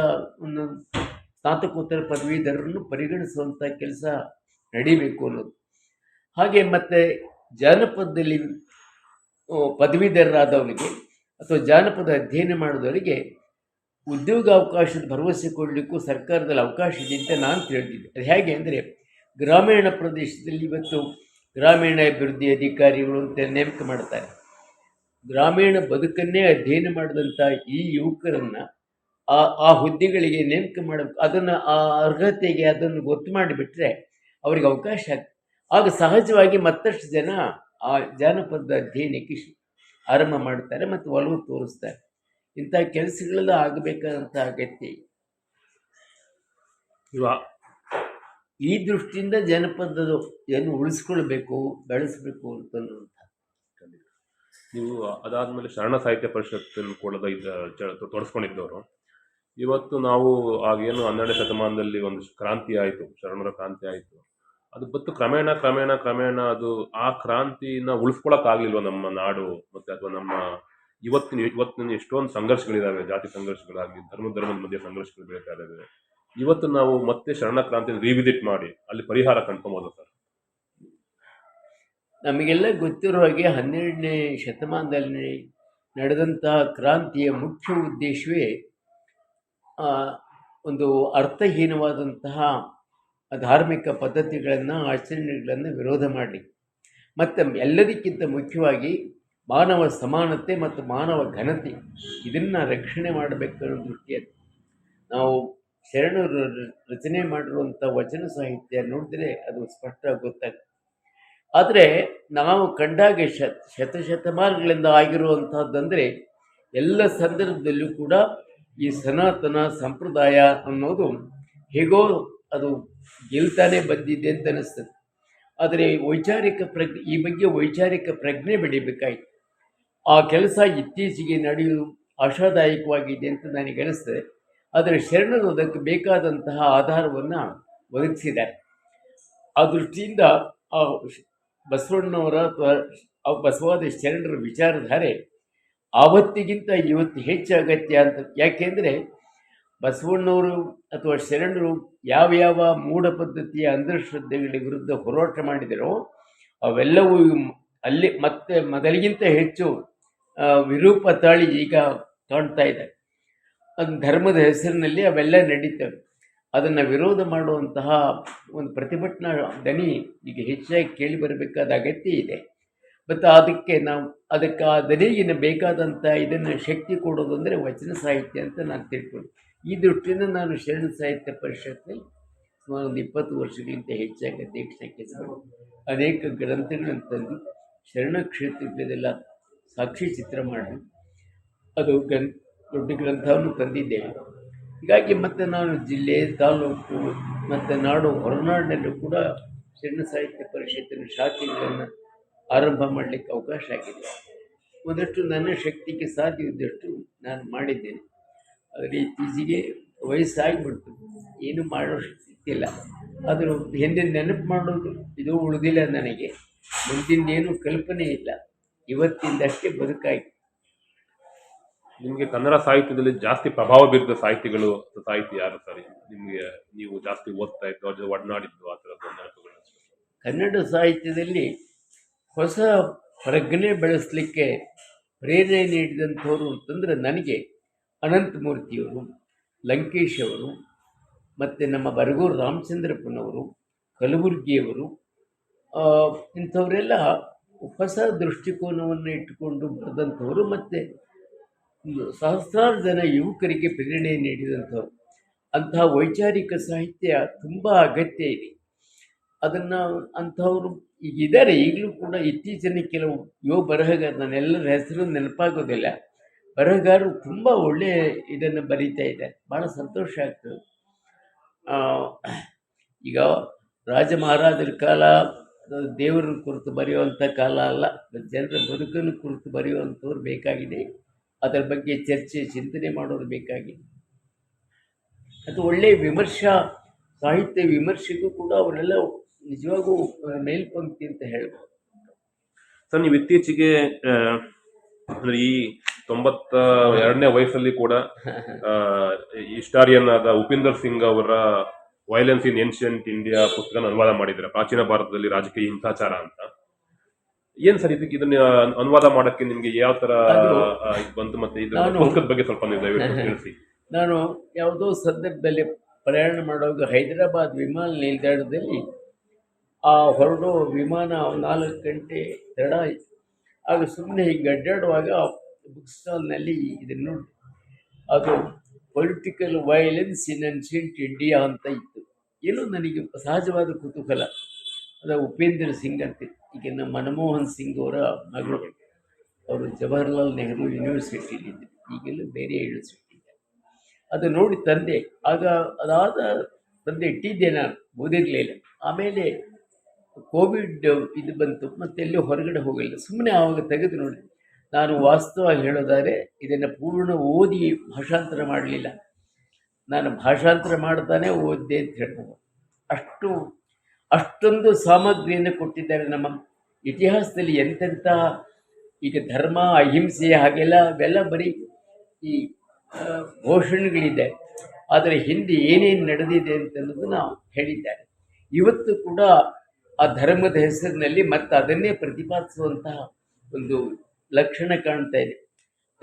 ಸ್ನಾತಕೋತ್ತರ ಪದವೀಧರರನ್ನು ಪರಿಗಣಿಸುವಂಥ ಕೆಲಸ ನಡೀಬೇಕು ಅನ್ನೋದು. ಹಾಗೆ ಮತ್ತು ಜಾನಪದದಲ್ಲಿ ಪದವೀಧರರಾದವರಿಗೆ ಅಥವಾ ಜಾನಪದ ಅಧ್ಯಯನ ಮಾಡಿದವರಿಗೆ ಉದ್ಯೋಗಾವಕಾಶದ ಭರವಸೆ ಕೊಡಲಿಕ್ಕೂ ಸರ್ಕಾರದಲ್ಲಿ ಅವಕಾಶ ಇದೆ ಅಂತ ನಾನು ತಿಳಿದಿದ್ದೆ ಅದು ಹೇಗೆ ಅಂದರೆ, ಗ್ರಾಮೀಣ ಪ್ರದೇಶದಲ್ಲಿ ಇವತ್ತು ಗ್ರಾಮೀಣ ಅಭಿವೃದ್ಧಿ ಅಧಿಕಾರಿಗಳು ಅಂತ ನೇಮಕ ಮಾಡ್ತಾರೆ. ಗ್ರಾಮೀಣ ಬದುಕನ್ನೇ ಅಧ್ಯಯನ ಮಾಡಿದಂಥ ಈ ಯುವಕರನ್ನು ಆ ಆ ಹುದ್ದೆಗಳಿಗೆ ನೇಮಕ ಮಾಡಬೇಕು ಅದನ್ನು ಆ ಅರ್ಹತೆಗೆ ಅದನ್ನು ಗೊತ್ತು ಮಾಡಿಬಿಟ್ರೆ ಅವರಿಗೆ ಅವಕಾಶ ಆಗ್ತದೆ ಆಗ ಸಹಜವಾಗಿ ಮತ್ತಷ್ಟು ಜನ ಆ ಜಾನಪದ ಅಧ್ಯಯನಕ್ಕೆ ಆರಂಭ ಮಾಡ್ತಾರೆ ಮತ್ತು ಒಲವು ತೋರಿಸ್ತಾರೆ. ಇಂಥ ಕೆಲಸಗಳೆಲ್ಲ ಆಗಬೇಕಾದಂಥ ಅಗತ್ಯ ಇವ ಈ ದೃಷ್ಟಿಯಿಂದ ಜನಪದದ ಏನು ಉಳಿಸ್ಕೊಳ್ಬೇಕು, ಬೆಳೆಸಬೇಕು ಅಂತನ್ನುವಂಥ ನೀವು ಅದಾದ್ಮೇಲೆ ಶರಣ ಸಾಹಿತ್ಯ ಪರಿಷತ್ತನ್ನು ಕೂಡ ತೊಡಸ್ಕೊಂಡಿದ್ದವರು ಇವತ್ತು ನಾವು ಆಗೇನು ಹನ್ನೆರಡನೇ ಶತಮಾನದಲ್ಲಿ ಒಂದು ಕ್ರಾಂತಿ ಆಯಿತು, ಶರಣರ ಕ್ರಾಂತಿ ಆಯಿತು. ಅದು ಬತ್ತು ಕ್ರಮೇಣ ಕ್ರಮೇಣ ಕ್ರಮೇಣ ಅದು ಆ ಕ್ರಾಂತಿನ ಉಳಿಸ್ಕೊಳಕ್ ಆಗ್ಲಿಲ್ವ ನಮ್ಮ ನಾಡು ಮತ್ತೆ ಅಥವಾ ನಮ್ಮ ಇವತ್ತಿನ ಇವತ್ತಿನ ಎಷ್ಟೊಂದು ಸಂಘರ್ಷಗಳಿದ್ದಾವೆ ಜಾತಿ ಸಂಘರ್ಷಗಳಾಗಲಿ, ಧರ್ಮ ಧರ್ಮದ ಮಧ್ಯೆ ಸಂಘರ್ಷಗಳು ಬೆಳೀತಾ ಇದ್ದಾವೆ ಇವತ್ತು ನಾವು ಮತ್ತೆ ಶರಣ ಕ್ರಾಂತಿಯನ್ನು ರಿವಿಸಿಟ್ ಮಾಡಿ, ಅಲ್ಲಿ ಪರಿಹಾರ ಕಂಡ್ಕೊಬೋದು ಸರ್. ನಮಗೆಲ್ಲ ಗೊತ್ತಿರೋ ಹಾಗೆ ಹನ್ನೆರಡನೇ ಶತಮಾನದಲ್ಲಿ ನಡೆದಂತಹ ಕ್ರಾಂತಿಯ ಮುಖ್ಯ ಉದ್ದೇಶವೇ ಒಂದು ಅರ್ಥಹೀನವಾದಂತಹ ಧಾರ್ಮಿಕ ಪದ್ಧತಿಗಳನ್ನು, ಆಚರಣೆಗಳನ್ನು ವಿರೋಧ ಮಾಡಿ ಮತ್ತು ಎಲ್ಲದಕ್ಕಿಂತ ಮುಖ್ಯವಾಗಿ ಮಾನವ ಸಮಾನತೆ ಮತ್ತು ಮಾನವ ಘನತೆ ಇದನ್ನು ರಕ್ಷಣೆ ಮಾಡಬೇಕನ್ನೋ ದೃಷ್ಟಿಯಲ್ಲಿ ನಾವು ಶರಣರು ರಚನೆ ಮಾಡಿರುವಂಥ ವಚನ ಸಾಹಿತ್ಯ ನೋಡಿದ್ರೆ ಅದು ಸ್ಪಷ್ಟ ಗೊತ್ತಾಗ್ತದೆ. ಆದರೆ ನಾವು ಕಂಡಾಗ ಶತ ಶತಶತಮಾನಗಳಿಂದ ಆಗಿರುವಂತಹದ್ದಂದರೆ ಎಲ್ಲ ಸಂದರ್ಭದಲ್ಲೂ ಕೂಡ ಈ ಸನಾತನ ಸಂಪ್ರದಾಯ ಅನ್ನೋದು ಹೇಗೋ ಅದು ಗೆಲ್ತಾನೆ ಬಂದಿದೆ ಅಂತ ಅನಿಸ್ತದೆ. ಆದರೆ ವೈಚಾರಿಕ ಪ್ರಜ್ಞೆ, ಈ ಬಗ್ಗೆ ವೈಚಾರಿಕ ಪ್ರಜ್ಞೆ ಬೆಳಿಬೇಕಾಯ್ತು. ಆ ಕೆಲಸ ಇತ್ತೀಚೆಗೆ ನಡೆಯುವುದು ಆಶಾದಾಯಕವಾಗಿದೆ ಅಂತ ನನಗೆ ಅನಿಸ್ತದೆ. ಆದರೆ ಶರಣರು ಅದಕ್ಕೆ ಬೇಕಾದಂತಹ ಆಧಾರವನ್ನು ಒದಗಿಸಿದ್ದಾರೆ. ಆ ದೃಷ್ಟಿಯಿಂದ ಆ ಬಸವಣ್ಣವರ ಅಥವಾ ಬಸವಾದ ಶರಣರ ವಿಚಾರಧಾರೆ ಆವತ್ತಿಗಿಂತ ಇವತ್ತು ಹೆಚ್ಚು ಅಗತ್ಯ ಅಂತ. ಯಾಕೆಂದರೆ ಬಸವಣ್ಣವರು ಅಥವಾ ಶರಣರು ಯಾವ ಯಾವ ಮೂಢ ಪದ್ಧತಿಯ ಅಂಧಶ್ರದ್ಧೆಗಳ ವಿರುದ್ಧ ಹೋರಾಟ ಮಾಡಿದರೋ ಅವೆಲ್ಲವೂ ಅಲ್ಲಿ ಮತ್ತೆ ಮೊದಲಿಗಿಂತ ಹೆಚ್ಚು ವಿರೂಪ ತಾಳಿ ಈಗ ಕಾಣ್ತಾ ಇದೆ. ಅದು ಧರ್ಮದ ಹೆಸರಿನಲ್ಲಿ ಅವೆಲ್ಲ ನಡೀತವೆ. ಅದನ್ನು ವಿರೋಧ ಮಾಡುವಂತಹ ಒಂದು ಪ್ರತಿಭಟನಾ ದನಿ ಈಗ ಹೆಚ್ಚಾಗಿ ಕೇಳಿ ಬರಬೇಕಾದ ಅಗತ್ಯ ಇದೆ. ಮತ್ತು ಅದಕ್ಕೆ ನಾವು, ಅದಕ್ಕೆ ಆ ದನಿಗಿನ ಬೇಕಾದಂಥ ಇದನ್ನು ಶಕ್ತಿ ಕೊಡೋದು ಅಂದರೆ ವಚನ ಸಾಹಿತ್ಯ ಅಂತ ನಾನು ತಿಳ್ಕೊಂಡು. ಈ ದೃಷ್ಟಿಯಿಂದ ನಾನು ಶರಣ ಸಾಹಿತ್ಯ ಪರಿಷತ್ನಲ್ಲಿ ಸುಮಾರು ಒಂದು ಇಪ್ಪತ್ತು ವರ್ಷಗಳಿಂತ ಹೆಚ್ಚಾಗಿ ಅಧ್ಯಕ್ಷ ಕೆಲಸ ಅನೇಕ ಗ್ರಂಥಗಳನ್ನು ತಂದು ಶರಣ ಕ್ಷೇತ್ರದಲ್ಲೆಲ್ಲ ಸಾಕ್ಷಿ ಚಿತ್ರ ಮಾಡಿ ಅದು ಗ್ರಂ ದೊಡ್ಡ ಗ್ರಂಥವನ್ನು ತಂದಿದ್ದೇವೆ ಹೀಗಾಗಿ ಮತ್ತೆ ನಾನು ಜಿಲ್ಲೆ, ತಾಲೂಕು ಮತ್ತು ನಾಡು ಹೊರನಾಡಿನಲ್ಲೂ ಕೂಡ ಸಣ್ಣ ಸಾಹಿತ್ಯ ಪರಿಷತ್ತಿನ ಶಾಖೆಗಳನ್ನು ಆರಂಭ ಮಾಡಲಿಕ್ಕೆ ಅವಕಾಶ ಆಗಿದೆ. ಒಂದಷ್ಟು ನನ್ನ ಶಕ್ತಿಗೆ ಸಾಧ್ಯವಿದ್ದಷ್ಟು ನಾನು ಮಾಡಿದ್ದೇನೆ. ಆದರೆ ಇತ್ತೀಚೆಗೆ ವಯಸ್ಸಾಗಿಬಿಡ್ತು. ಏನು ಮಾಡೋ ಶಕ್ತಿಲ್ಲ ಆದರೂ ಹಿಂದೆ ನೆನಪು ಮಾಡೋದು ಇದು ಉಳಿದಿಲ್ಲ ನನಗೆ. ಮುಂದಿನ ಏನು ಕಲ್ಪನೆ ಇಲ್ಲ. ಇವತ್ತಿಂದಷ್ಟೇ ಬದುಕಾಯ್ತು. ನಿಮಗೆ ಕನ್ನಡ ಸಾಹಿತ್ಯದಲ್ಲಿ ಜಾಸ್ತಿ ಪ್ರಭಾವ ಬೀರಿದ ಸಾಹಿತಿಗಳು ಸಾಹಿತ್ಯ ಸಾಹಿತಿ ಯಾರು ಸರಿ? ನಿಮಗೆ ನೀವು ಜಾಸ್ತಿ ಓದ್ತಾ ಇದ್ದು ಒಡನಾಡಿದ್ದು ಆ ಥರದ ನೆನಪುಗಳು ಕನ್ನಡ ಸಾಹಿತ್ಯದಲ್ಲಿ ಹೊಸ ಪ್ರಜ್ಞೆ ಬೆಳೆಸಲಿಕ್ಕೆ ಪ್ರೇರಣೆ ನೀಡಿದಂಥವ್ರು ಅಂತಂದರೆ ನನಗೆ ಅನಂತಮೂರ್ತಿಯವರು ಲಂಕೇಶ್ ಅವರು ಮತ್ತು ನಮ್ಮ ಬರಗೂರು ರಾಮಚಂದ್ರಪ್ಪನವರು ಕಲಬುರ್ಗಿಯವರು ಇಂಥವರೆಲ್ಲ ಹೊಸ ದೃಷ್ಟಿಕೋನವನ್ನು ಇಟ್ಟುಕೊಂಡು ಬರೆದಂಥವರು ಮತ್ತು ಸಹಸ್ರಾರು ಜನ ಯುವಕರಿಗೆ ಪ್ರೇರಣೆ ನೀಡಿದಂಥವ್ರು. ಅಂತಹ ವೈಚಾರಿಕ ಸಾಹಿತ್ಯ ತುಂಬ ಅಗತ್ಯ ಇದೆ. ಅದನ್ನು ಅಂಥವರು ಈಗ ಇದ್ದಾರೆ ಈಗಲೂ ಕೂಡ ಇತ್ತೀಚಿನ ಕೆಲವು ಯುವ ಬರಹಗಾರ ನಾನೆಲ್ಲರ ಹೆಸರು ನೆನಪಾಗೋದಿಲ್ಲ. ಬರಹಗಾರರು ತುಂಬ ಒಳ್ಳೆಯ ಇದನ್ನು ಬರೀತಾ ಇದ್ದಾರೆ. ಭಾಳ ಸಂತೋಷ ಆಗ್ತದೆ. ಈಗ ರಾಜ ಮಹಾರಾಜರ ಕಾಲ ಅದು ದೇವರ ಕುರಿತು ಬರೆಯುವಂಥ ಕಾಲ ಅಲ್ಲ. ಜನರ ಬದುಕನ್ನು ಕುರಿತು ಬರೆಯುವಂಥವ್ರು ಬೇಕಾಗಿದೆ. ಅದರ ಬಗ್ಗೆ ಚರ್ಚೆ, ಚಿಂತನೆ ಮಾಡೋರು ಬೇಕಾಗಿದೆ. ಅದು ಒಳ್ಳೆಯ ವಿಮರ್ಶಾ, ಸಾಹಿತ್ಯ ವಿಮರ್ಶೆಗೂ ಕೂಡ ಅವರೆಲ್ಲ ನಿಜವಾಗೂ ಮೇಲ್ಪಂಕ್ತಿ ಅಂತ ಹೇಳ್ಬೋದು. ಸರ್, ನೀವು ಇತ್ತೀಚೆಗೆ ಅಂದ್ರೆ ಈ ತೊಂಬತ್ತ ಎರಡನೇ ವಯಸ್ಸಲ್ಲಿ ಕೂಡ ಹಿಸ್ಟಾರಿಯನ್ ಆದ ಉಪೇಂದರ್ ಸಿಂಗ್ ಅವರ ವೈಲೆನ್ಸ್ ಇನ್ ಏನ್ಷಿಯಂಟ್ ಇಂಡಿಯಾ ಪುಸ್ತಕ ಅನುವಾದ ಮಾಡಿದ್ದಾರೆ. ಪ್ರಾಚೀನ ಭಾರತದಲ್ಲಿ ರಾಜಕೀಯ ಹಿಂಸಾಚಾರ ಅಂತ. ಏನ್ ಸರ್ ಇದಕ್ಕೆ ಇದನ್ನ ಅನುವಾದ ಮಾಡಕ್ಕೆ ನಿಮ್ಗೆ ಯಾವ ತರ ಇದು ಬಂತು ಮತ್ತೆ ಇದ್ರ ಪುಸ್ತಕದ ಬಗ್ಗೆ ಸ್ವಲ್ಪ ತಿಳಿಸಿ. ನಾನು ಯಾವುದೋ ಸಂದರ್ಭದಲ್ಲಿ ಪ್ರಯಾಣ ಮಾಡುವಾಗ ಹೈದರಾಬಾದ್ ವಿಮಾನ ನಿಲ್ದಾಣದಲ್ಲಿ ಆ ಹೊರಡೋ ವಿಮಾನ ನಾಲ್ಕು ಗಂಟೆ ತಡ. ಆಗ ಸುಮ್ಮನೆ ಹೀಗೆ ಅಡ್ಡಾಡುವಾಗ ಬುಕ್ ಸ್ಟಾಲ್ನಲ್ಲಿ ಇದನ್ನು ನೋಡಿ ಅದು political violence in ancient India ಅಂತ ಇತ್ತು. ಏನೋ ನನಗೆ ಸಹಜವಾದ ಕುತೂಹಲ. ಅದು ಉಪೇಂದ್ರ ಸಿಂಗ್ ಅಂತ. ಈಗ ನಮ್ಮ ಮನಮೋಹನ್ ಸಿಂಗ್ ಅವರ ಮಗಳು. ಅವರು ಜವಾಹರ್ಲಾಲ್ ನೆಹರು ಯೂನಿವರ್ಸಿಟಿಲಿದ್ದರು ಈಗೆಲ್ಲ ಬೇರೆ ಯೂನಿವರ್ಸಿಟಿ ಅದು ನೋಡಿ ತಂದೆ. ಆಗ ಅದಾದ ತಂದೆ ಇಟ್ಟಿದ್ದೆ ನಾನು ಓದಿರಲಿಲ್ಲ. ಆಮೇಲೆ ಕೋವಿಡ್ ಇದು ಬಂತು. ಮತ್ತೆ ಎಲ್ಲೂ ಹೊರಗಡೆ ಹೋಗಲಿಲ್ಲ ಸುಮ್ಮನೆ ಆವಾಗ ತೆಗೆದು ನೋಡಿ ನಾನು ವಾಸ್ತವವಾಗಿ ಹೇಳೋದಾದರೆ, ಇದನ್ನು ಪೂರ್ಣ ಓದಿ ಭಾಷಾಂತರ ಮಾಡಲಿಲ್ಲ. ನಾನು ಭಾಷಾಂತರ ಮಾಡ್ತಾನೆ ಓದಿದೆ ಅಂತ ಹೇಳ್ಬೋದು. ಅಷ್ಟು, ಅಷ್ಟೊಂದು ಸಾಮಗ್ರಿಯನ್ನು ಕೊಟ್ಟಿದ್ದಾರೆ ನಮ್ಮ ಇತಿಹಾಸದಲ್ಲಿ ಎಂತೆಂಥ, ಈಗ ಧರ್ಮ, ಅಹಿಂಸೆ ಹಾಗೆಲ್ಲ, ಅವೆಲ್ಲ ಬರೀ ಈ ಘೋಷಣೆಗಳಿದೆ. ಆದರೆ ಹಿಂದೆ ಏನೇನು ನಡೆದಿದೆ ಅಂತನ್ನೋದು ನಾವು ಹೇಳಿದ್ದಾರೆ. ಇವತ್ತು ಕೂಡ ಆ ಧರ್ಮದ ಹೆಸರಿನಲ್ಲಿ ಮತ್ತು ಅದನ್ನೇ ಪ್ರತಿಪಾದಿಸುವಂತಹ ಒಂದು ಲಕ್ಷಣ ಕಾಣ್ತಾ ಇದೆ.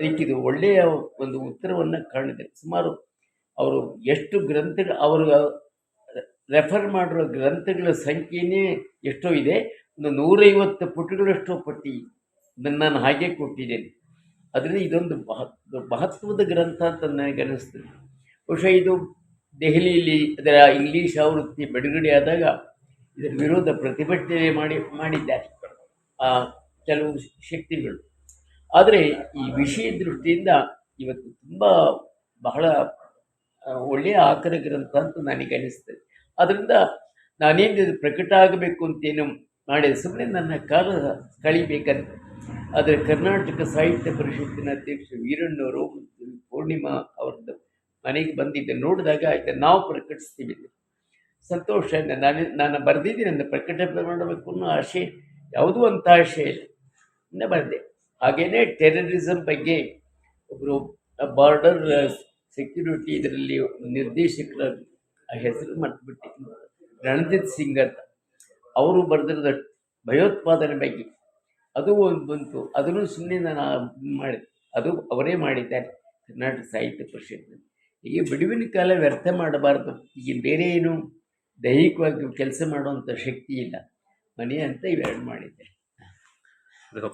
ಅದಕ್ಕೆ ಇದು ಒಳ್ಳೆಯ ಒಂದು ಉತ್ತರವನ್ನು ಕಾಣಿದೆ ಸುಮಾರು ಅವರು ಎಷ್ಟು ಗ್ರಂಥ ಅವರು ರೆಫರ್ ಮಾಡಿರೋ ಗ್ರಂಥಗಳ ಸಂಖ್ಯೆನೇ ಎಷ್ಟೋ ಇದೆ. ಒಂದು ನೂರೈವತ್ತು ಪುಟಗಳಷ್ಟು ಪಟ್ಟಿ ನಾನು ಹಾಗೆ ಕೊಟ್ಟಿದ್ದೇನೆ. ಅದರಿಂದ ಇದೊಂದು ಮಹತ್ ಮಹತ್ವದ ಗ್ರಂಥ ಅಂತ ನನಗೆ ಅನ್ನಿಸ್ತದೆ ಬಹುಶಃ ಇದು ದೆಹಲಿಯಲ್ಲಿ ಅದರ ಇಂಗ್ಲೀಷ್ ಆವೃತ್ತಿ ಬಿಡುಗಡೆ ಆದಾಗ ಇದರ ವಿರೋಧ ಪ್ರತಿಭಟನೆ ಮಾಡಿ, ಮಾಡಿದ್ದಾರೆ. ಕೆಲವು ಶಕ್ತಿಗಳು. ಆದರೆ ಈ ವಿಷಯ ದೃಷ್ಟಿಯಿಂದ ಇವತ್ತು ತುಂಬ ಬಹಳ ಒಳ್ಳೆಯ ಆಕರ ಗ್ರಂಥ ಅಂತ ನನಗೆ ಅನಿಸ್ತದೆ. ಅದರಿಂದ ನಾನೇನು ಪ್ರಕಟ ಆಗಬೇಕು ಅಂತೇನು ಮಾಡಿದ ಸುಮ್ಮನೆ ನನ್ನ ಕಾಲ ಕಳಿಬೇಕಂತ. ಆದರೆ ಕರ್ನಾಟಕ ಸಾಹಿತ್ಯ ಪರಿಷತ್ತಿನ ಅಧ್ಯಕ್ಷ ವೀರಣ್ಣವರು ಮತ್ತು ಪೂರ್ಣಿಮಾ ಅವ್ರದ್ದು ಮನೆಗೆ ಬಂದಿದ್ದೆ. ನೋಡಿದಾಗ ಆಯ್ತು, ನಾವು ಪ್ರಕಟಿಸ್ತೀವಿ. ಸಂತೋಷ. ನಾನು ನಾನು ಬರೆದಿದ್ದೀನಿ ಅಂತ ಪ್ರಕಟ ಮಾಡಬೇಕು ಅನ್ನೋ ಆಶೆ ಯಾವುದೂ ಅಂತ ಆಶೆ ಇಲ್ಲ. ಬರೆದೆ ಹಾಗೇನೆ ಟೆರರಿಸಮ್ ಬಗ್ಗೆ ಒಬ್ಬರು ಬಾರ್ಡರ್ ಸೆಕ್ಯೂರಿಟಿ ಇದರಲ್ಲಿ ನಿರ್ದೇಶಕರ ಹೆಸರು ಮಾಡಿಬಿಟ್ಟು ರಣಜಿತ್ ಸಿಂಗ್ ಅಂತ. ಅವರು ಬರೆದಿರೋದ ಭಯೋತ್ಪಾದನೆ ಬಗ್ಗೆ. ಅದು ಒಂದು ಬಂತು. ಅದನ್ನು ಸುಮ್ಮನೆ ನಾನು ಮಾಡಿ ಅದು ಅವರೇ ಮಾಡಿದ್ದಾರೆ ಕರ್ನಾಟಕ ಸಾಹಿತ್ಯ ಪರಿಷತ್ನಲ್ಲಿ. ಈಗ ಬಿಡುವಿನ ಕಾಲ ವ್ಯರ್ಥ ಮಾಡಬಾರ್ದು. ಈಗ ಬೇರೆ ಏನು ದೈಹಿಕವಾಗಿ ಕೆಲಸ ಮಾಡುವಂಥ ಶಕ್ತಿ ಇಲ್ಲ. ಮನೆ ಅಂತ ಇವೆರಡು ಮಾಡಿದ್ದೆ ಸರ್,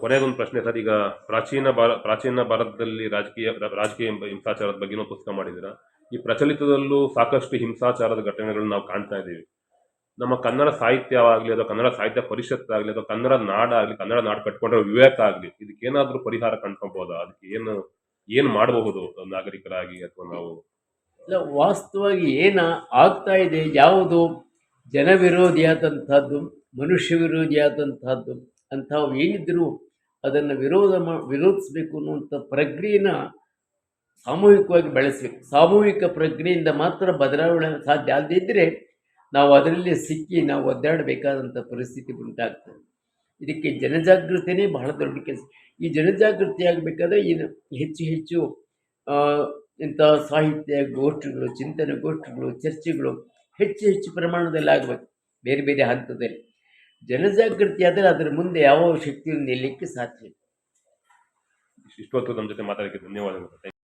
ಕೊನೆಗೊಂದು ಪ್ರಶ್ನೆ ಸರ್. ಈಗ ಪ್ರಾಚೀನ ಭಾರ, ಪ್ರಾಚೀನ ಭಾರತದಲ್ಲಿ ರಾಜಕೀಯ ರಾಜಕೀಯ ಹಿಂಸಾಚಾರದ ಬಗ್ಗೆ ನಾವು ಪುಸ್ತಕ ಮಾಡಿದ್ದೀರಾ? ಈ ಪ್ರಚಲಿತದಲ್ಲೂ ಸಾಕಷ್ಟು ಹಿಂಸಾಚಾರದ ಘಟನೆಗಳನ್ನ ನಾವು ಕಾಣ್ತಾ ಇದ್ದೀವಿ. ನಮ್ಮ ಕನ್ನಡ ಸಾಹಿತ್ಯ ಆಗಲಿ ಅಥವಾ ಕನ್ನಡ ಸಾಹಿತ್ಯ ಪರಿಷತ್ ಆಗಲಿ ಅಥವಾ ಕನ್ನಡ ನಾಡಾಗಲಿ ಕನ್ನಡ ನಾಡು ಕಟ್ಕೊಂಡ್ರೆ ವಿವೇಕ ಆಗಲಿ, ಇದಕ್ಕೇನಾದರೂ ಪರಿಹಾರ ಕಂಡ್ಕೊಬೋದಾ ಅದಕ್ಕೆ ಏನು ಏನು ಮಾಡಬಹುದು ನಾಗರಿಕರಾಗಿ ಅಥವಾ ನಾವು? ಇಲ್ಲ, ವಾಸ್ತವವಾಗಿ ಏನ ಆಗ್ತಾ ಇದೆ, ಯಾವುದು ಜನ ಆದಂಥದ್ದು ಮನುಷ್ಯ ವಿರೋಧಿಯಾದಂಥದ್ದು ಅಂಥವು ಏನಿದ್ರೂ ಅದನ್ನು ವಿರೋಧ ಮಾ, ವಿರೋಧಿಸಬೇಕು ಅನ್ನುವಂಥ ಪ್ರಜ್ಞೆನ ಸಾಮೂಹಿಕವಾಗಿ ಬೆಳೆಸಬೇಕು. ಸಾಮೂಹಿಕ ಪ್ರಜ್ಞೆಯಿಂದ ಮಾತ್ರ ಬದಲಾವಣೆ ಸಾಧ್ಯ ಅಲ್ಲದಿದ್ದರೆ ನಾವು ಅದರಲ್ಲಿ ಸಿಕ್ಕಿ ನಾವು ಒದ್ದಾಡಬೇಕಾದಂಥ ಪರಿಸ್ಥಿತಿ ಉಂಟಾಗ್ತದೆ. ಇದಕ್ಕೆ ಜನಜಾಗೃತಿನೇ ಬಹಳ ದೊಡ್ಡ ಕೆಲಸ. ಈ ಜನಜಾಗೃತಿ ಆಗಬೇಕಾದ್ರೆ ಏನು ಹೆಚ್ಚು ಹೆಚ್ಚು ಇಂಥ ಸಾಹಿತ್ಯ ಗೋಷ್ಠಿಗಳು, ಚಿಂತನೆ ಗೋಷ್ಠಿಗಳು, ಚರ್ಚೆಗಳು ಹೆಚ್ಚು ಹೆಚ್ಚು ಪ್ರಮಾಣದಲ್ಲಿ ಆಗಬೇಕು ಬೇರೆ ಬೇರೆ ಹಂತದಲ್ಲಿ. ಜನಜಾಗೃತಿ ಆದರೆ ಅದರ ಮುಂದೆ ಯಾವ ಶಕ್ತಿಯನ್ನು ನಿಲ್ಲಕ್ಕೆ ಸಾಧ್ಯ ಇಷ್ಟೊತ್ತು ನಮ್ಮ ಜೊತೆ ಮಾತಾಡೋಕ್ಕೆ ಧನ್ಯವಾದಗಳು.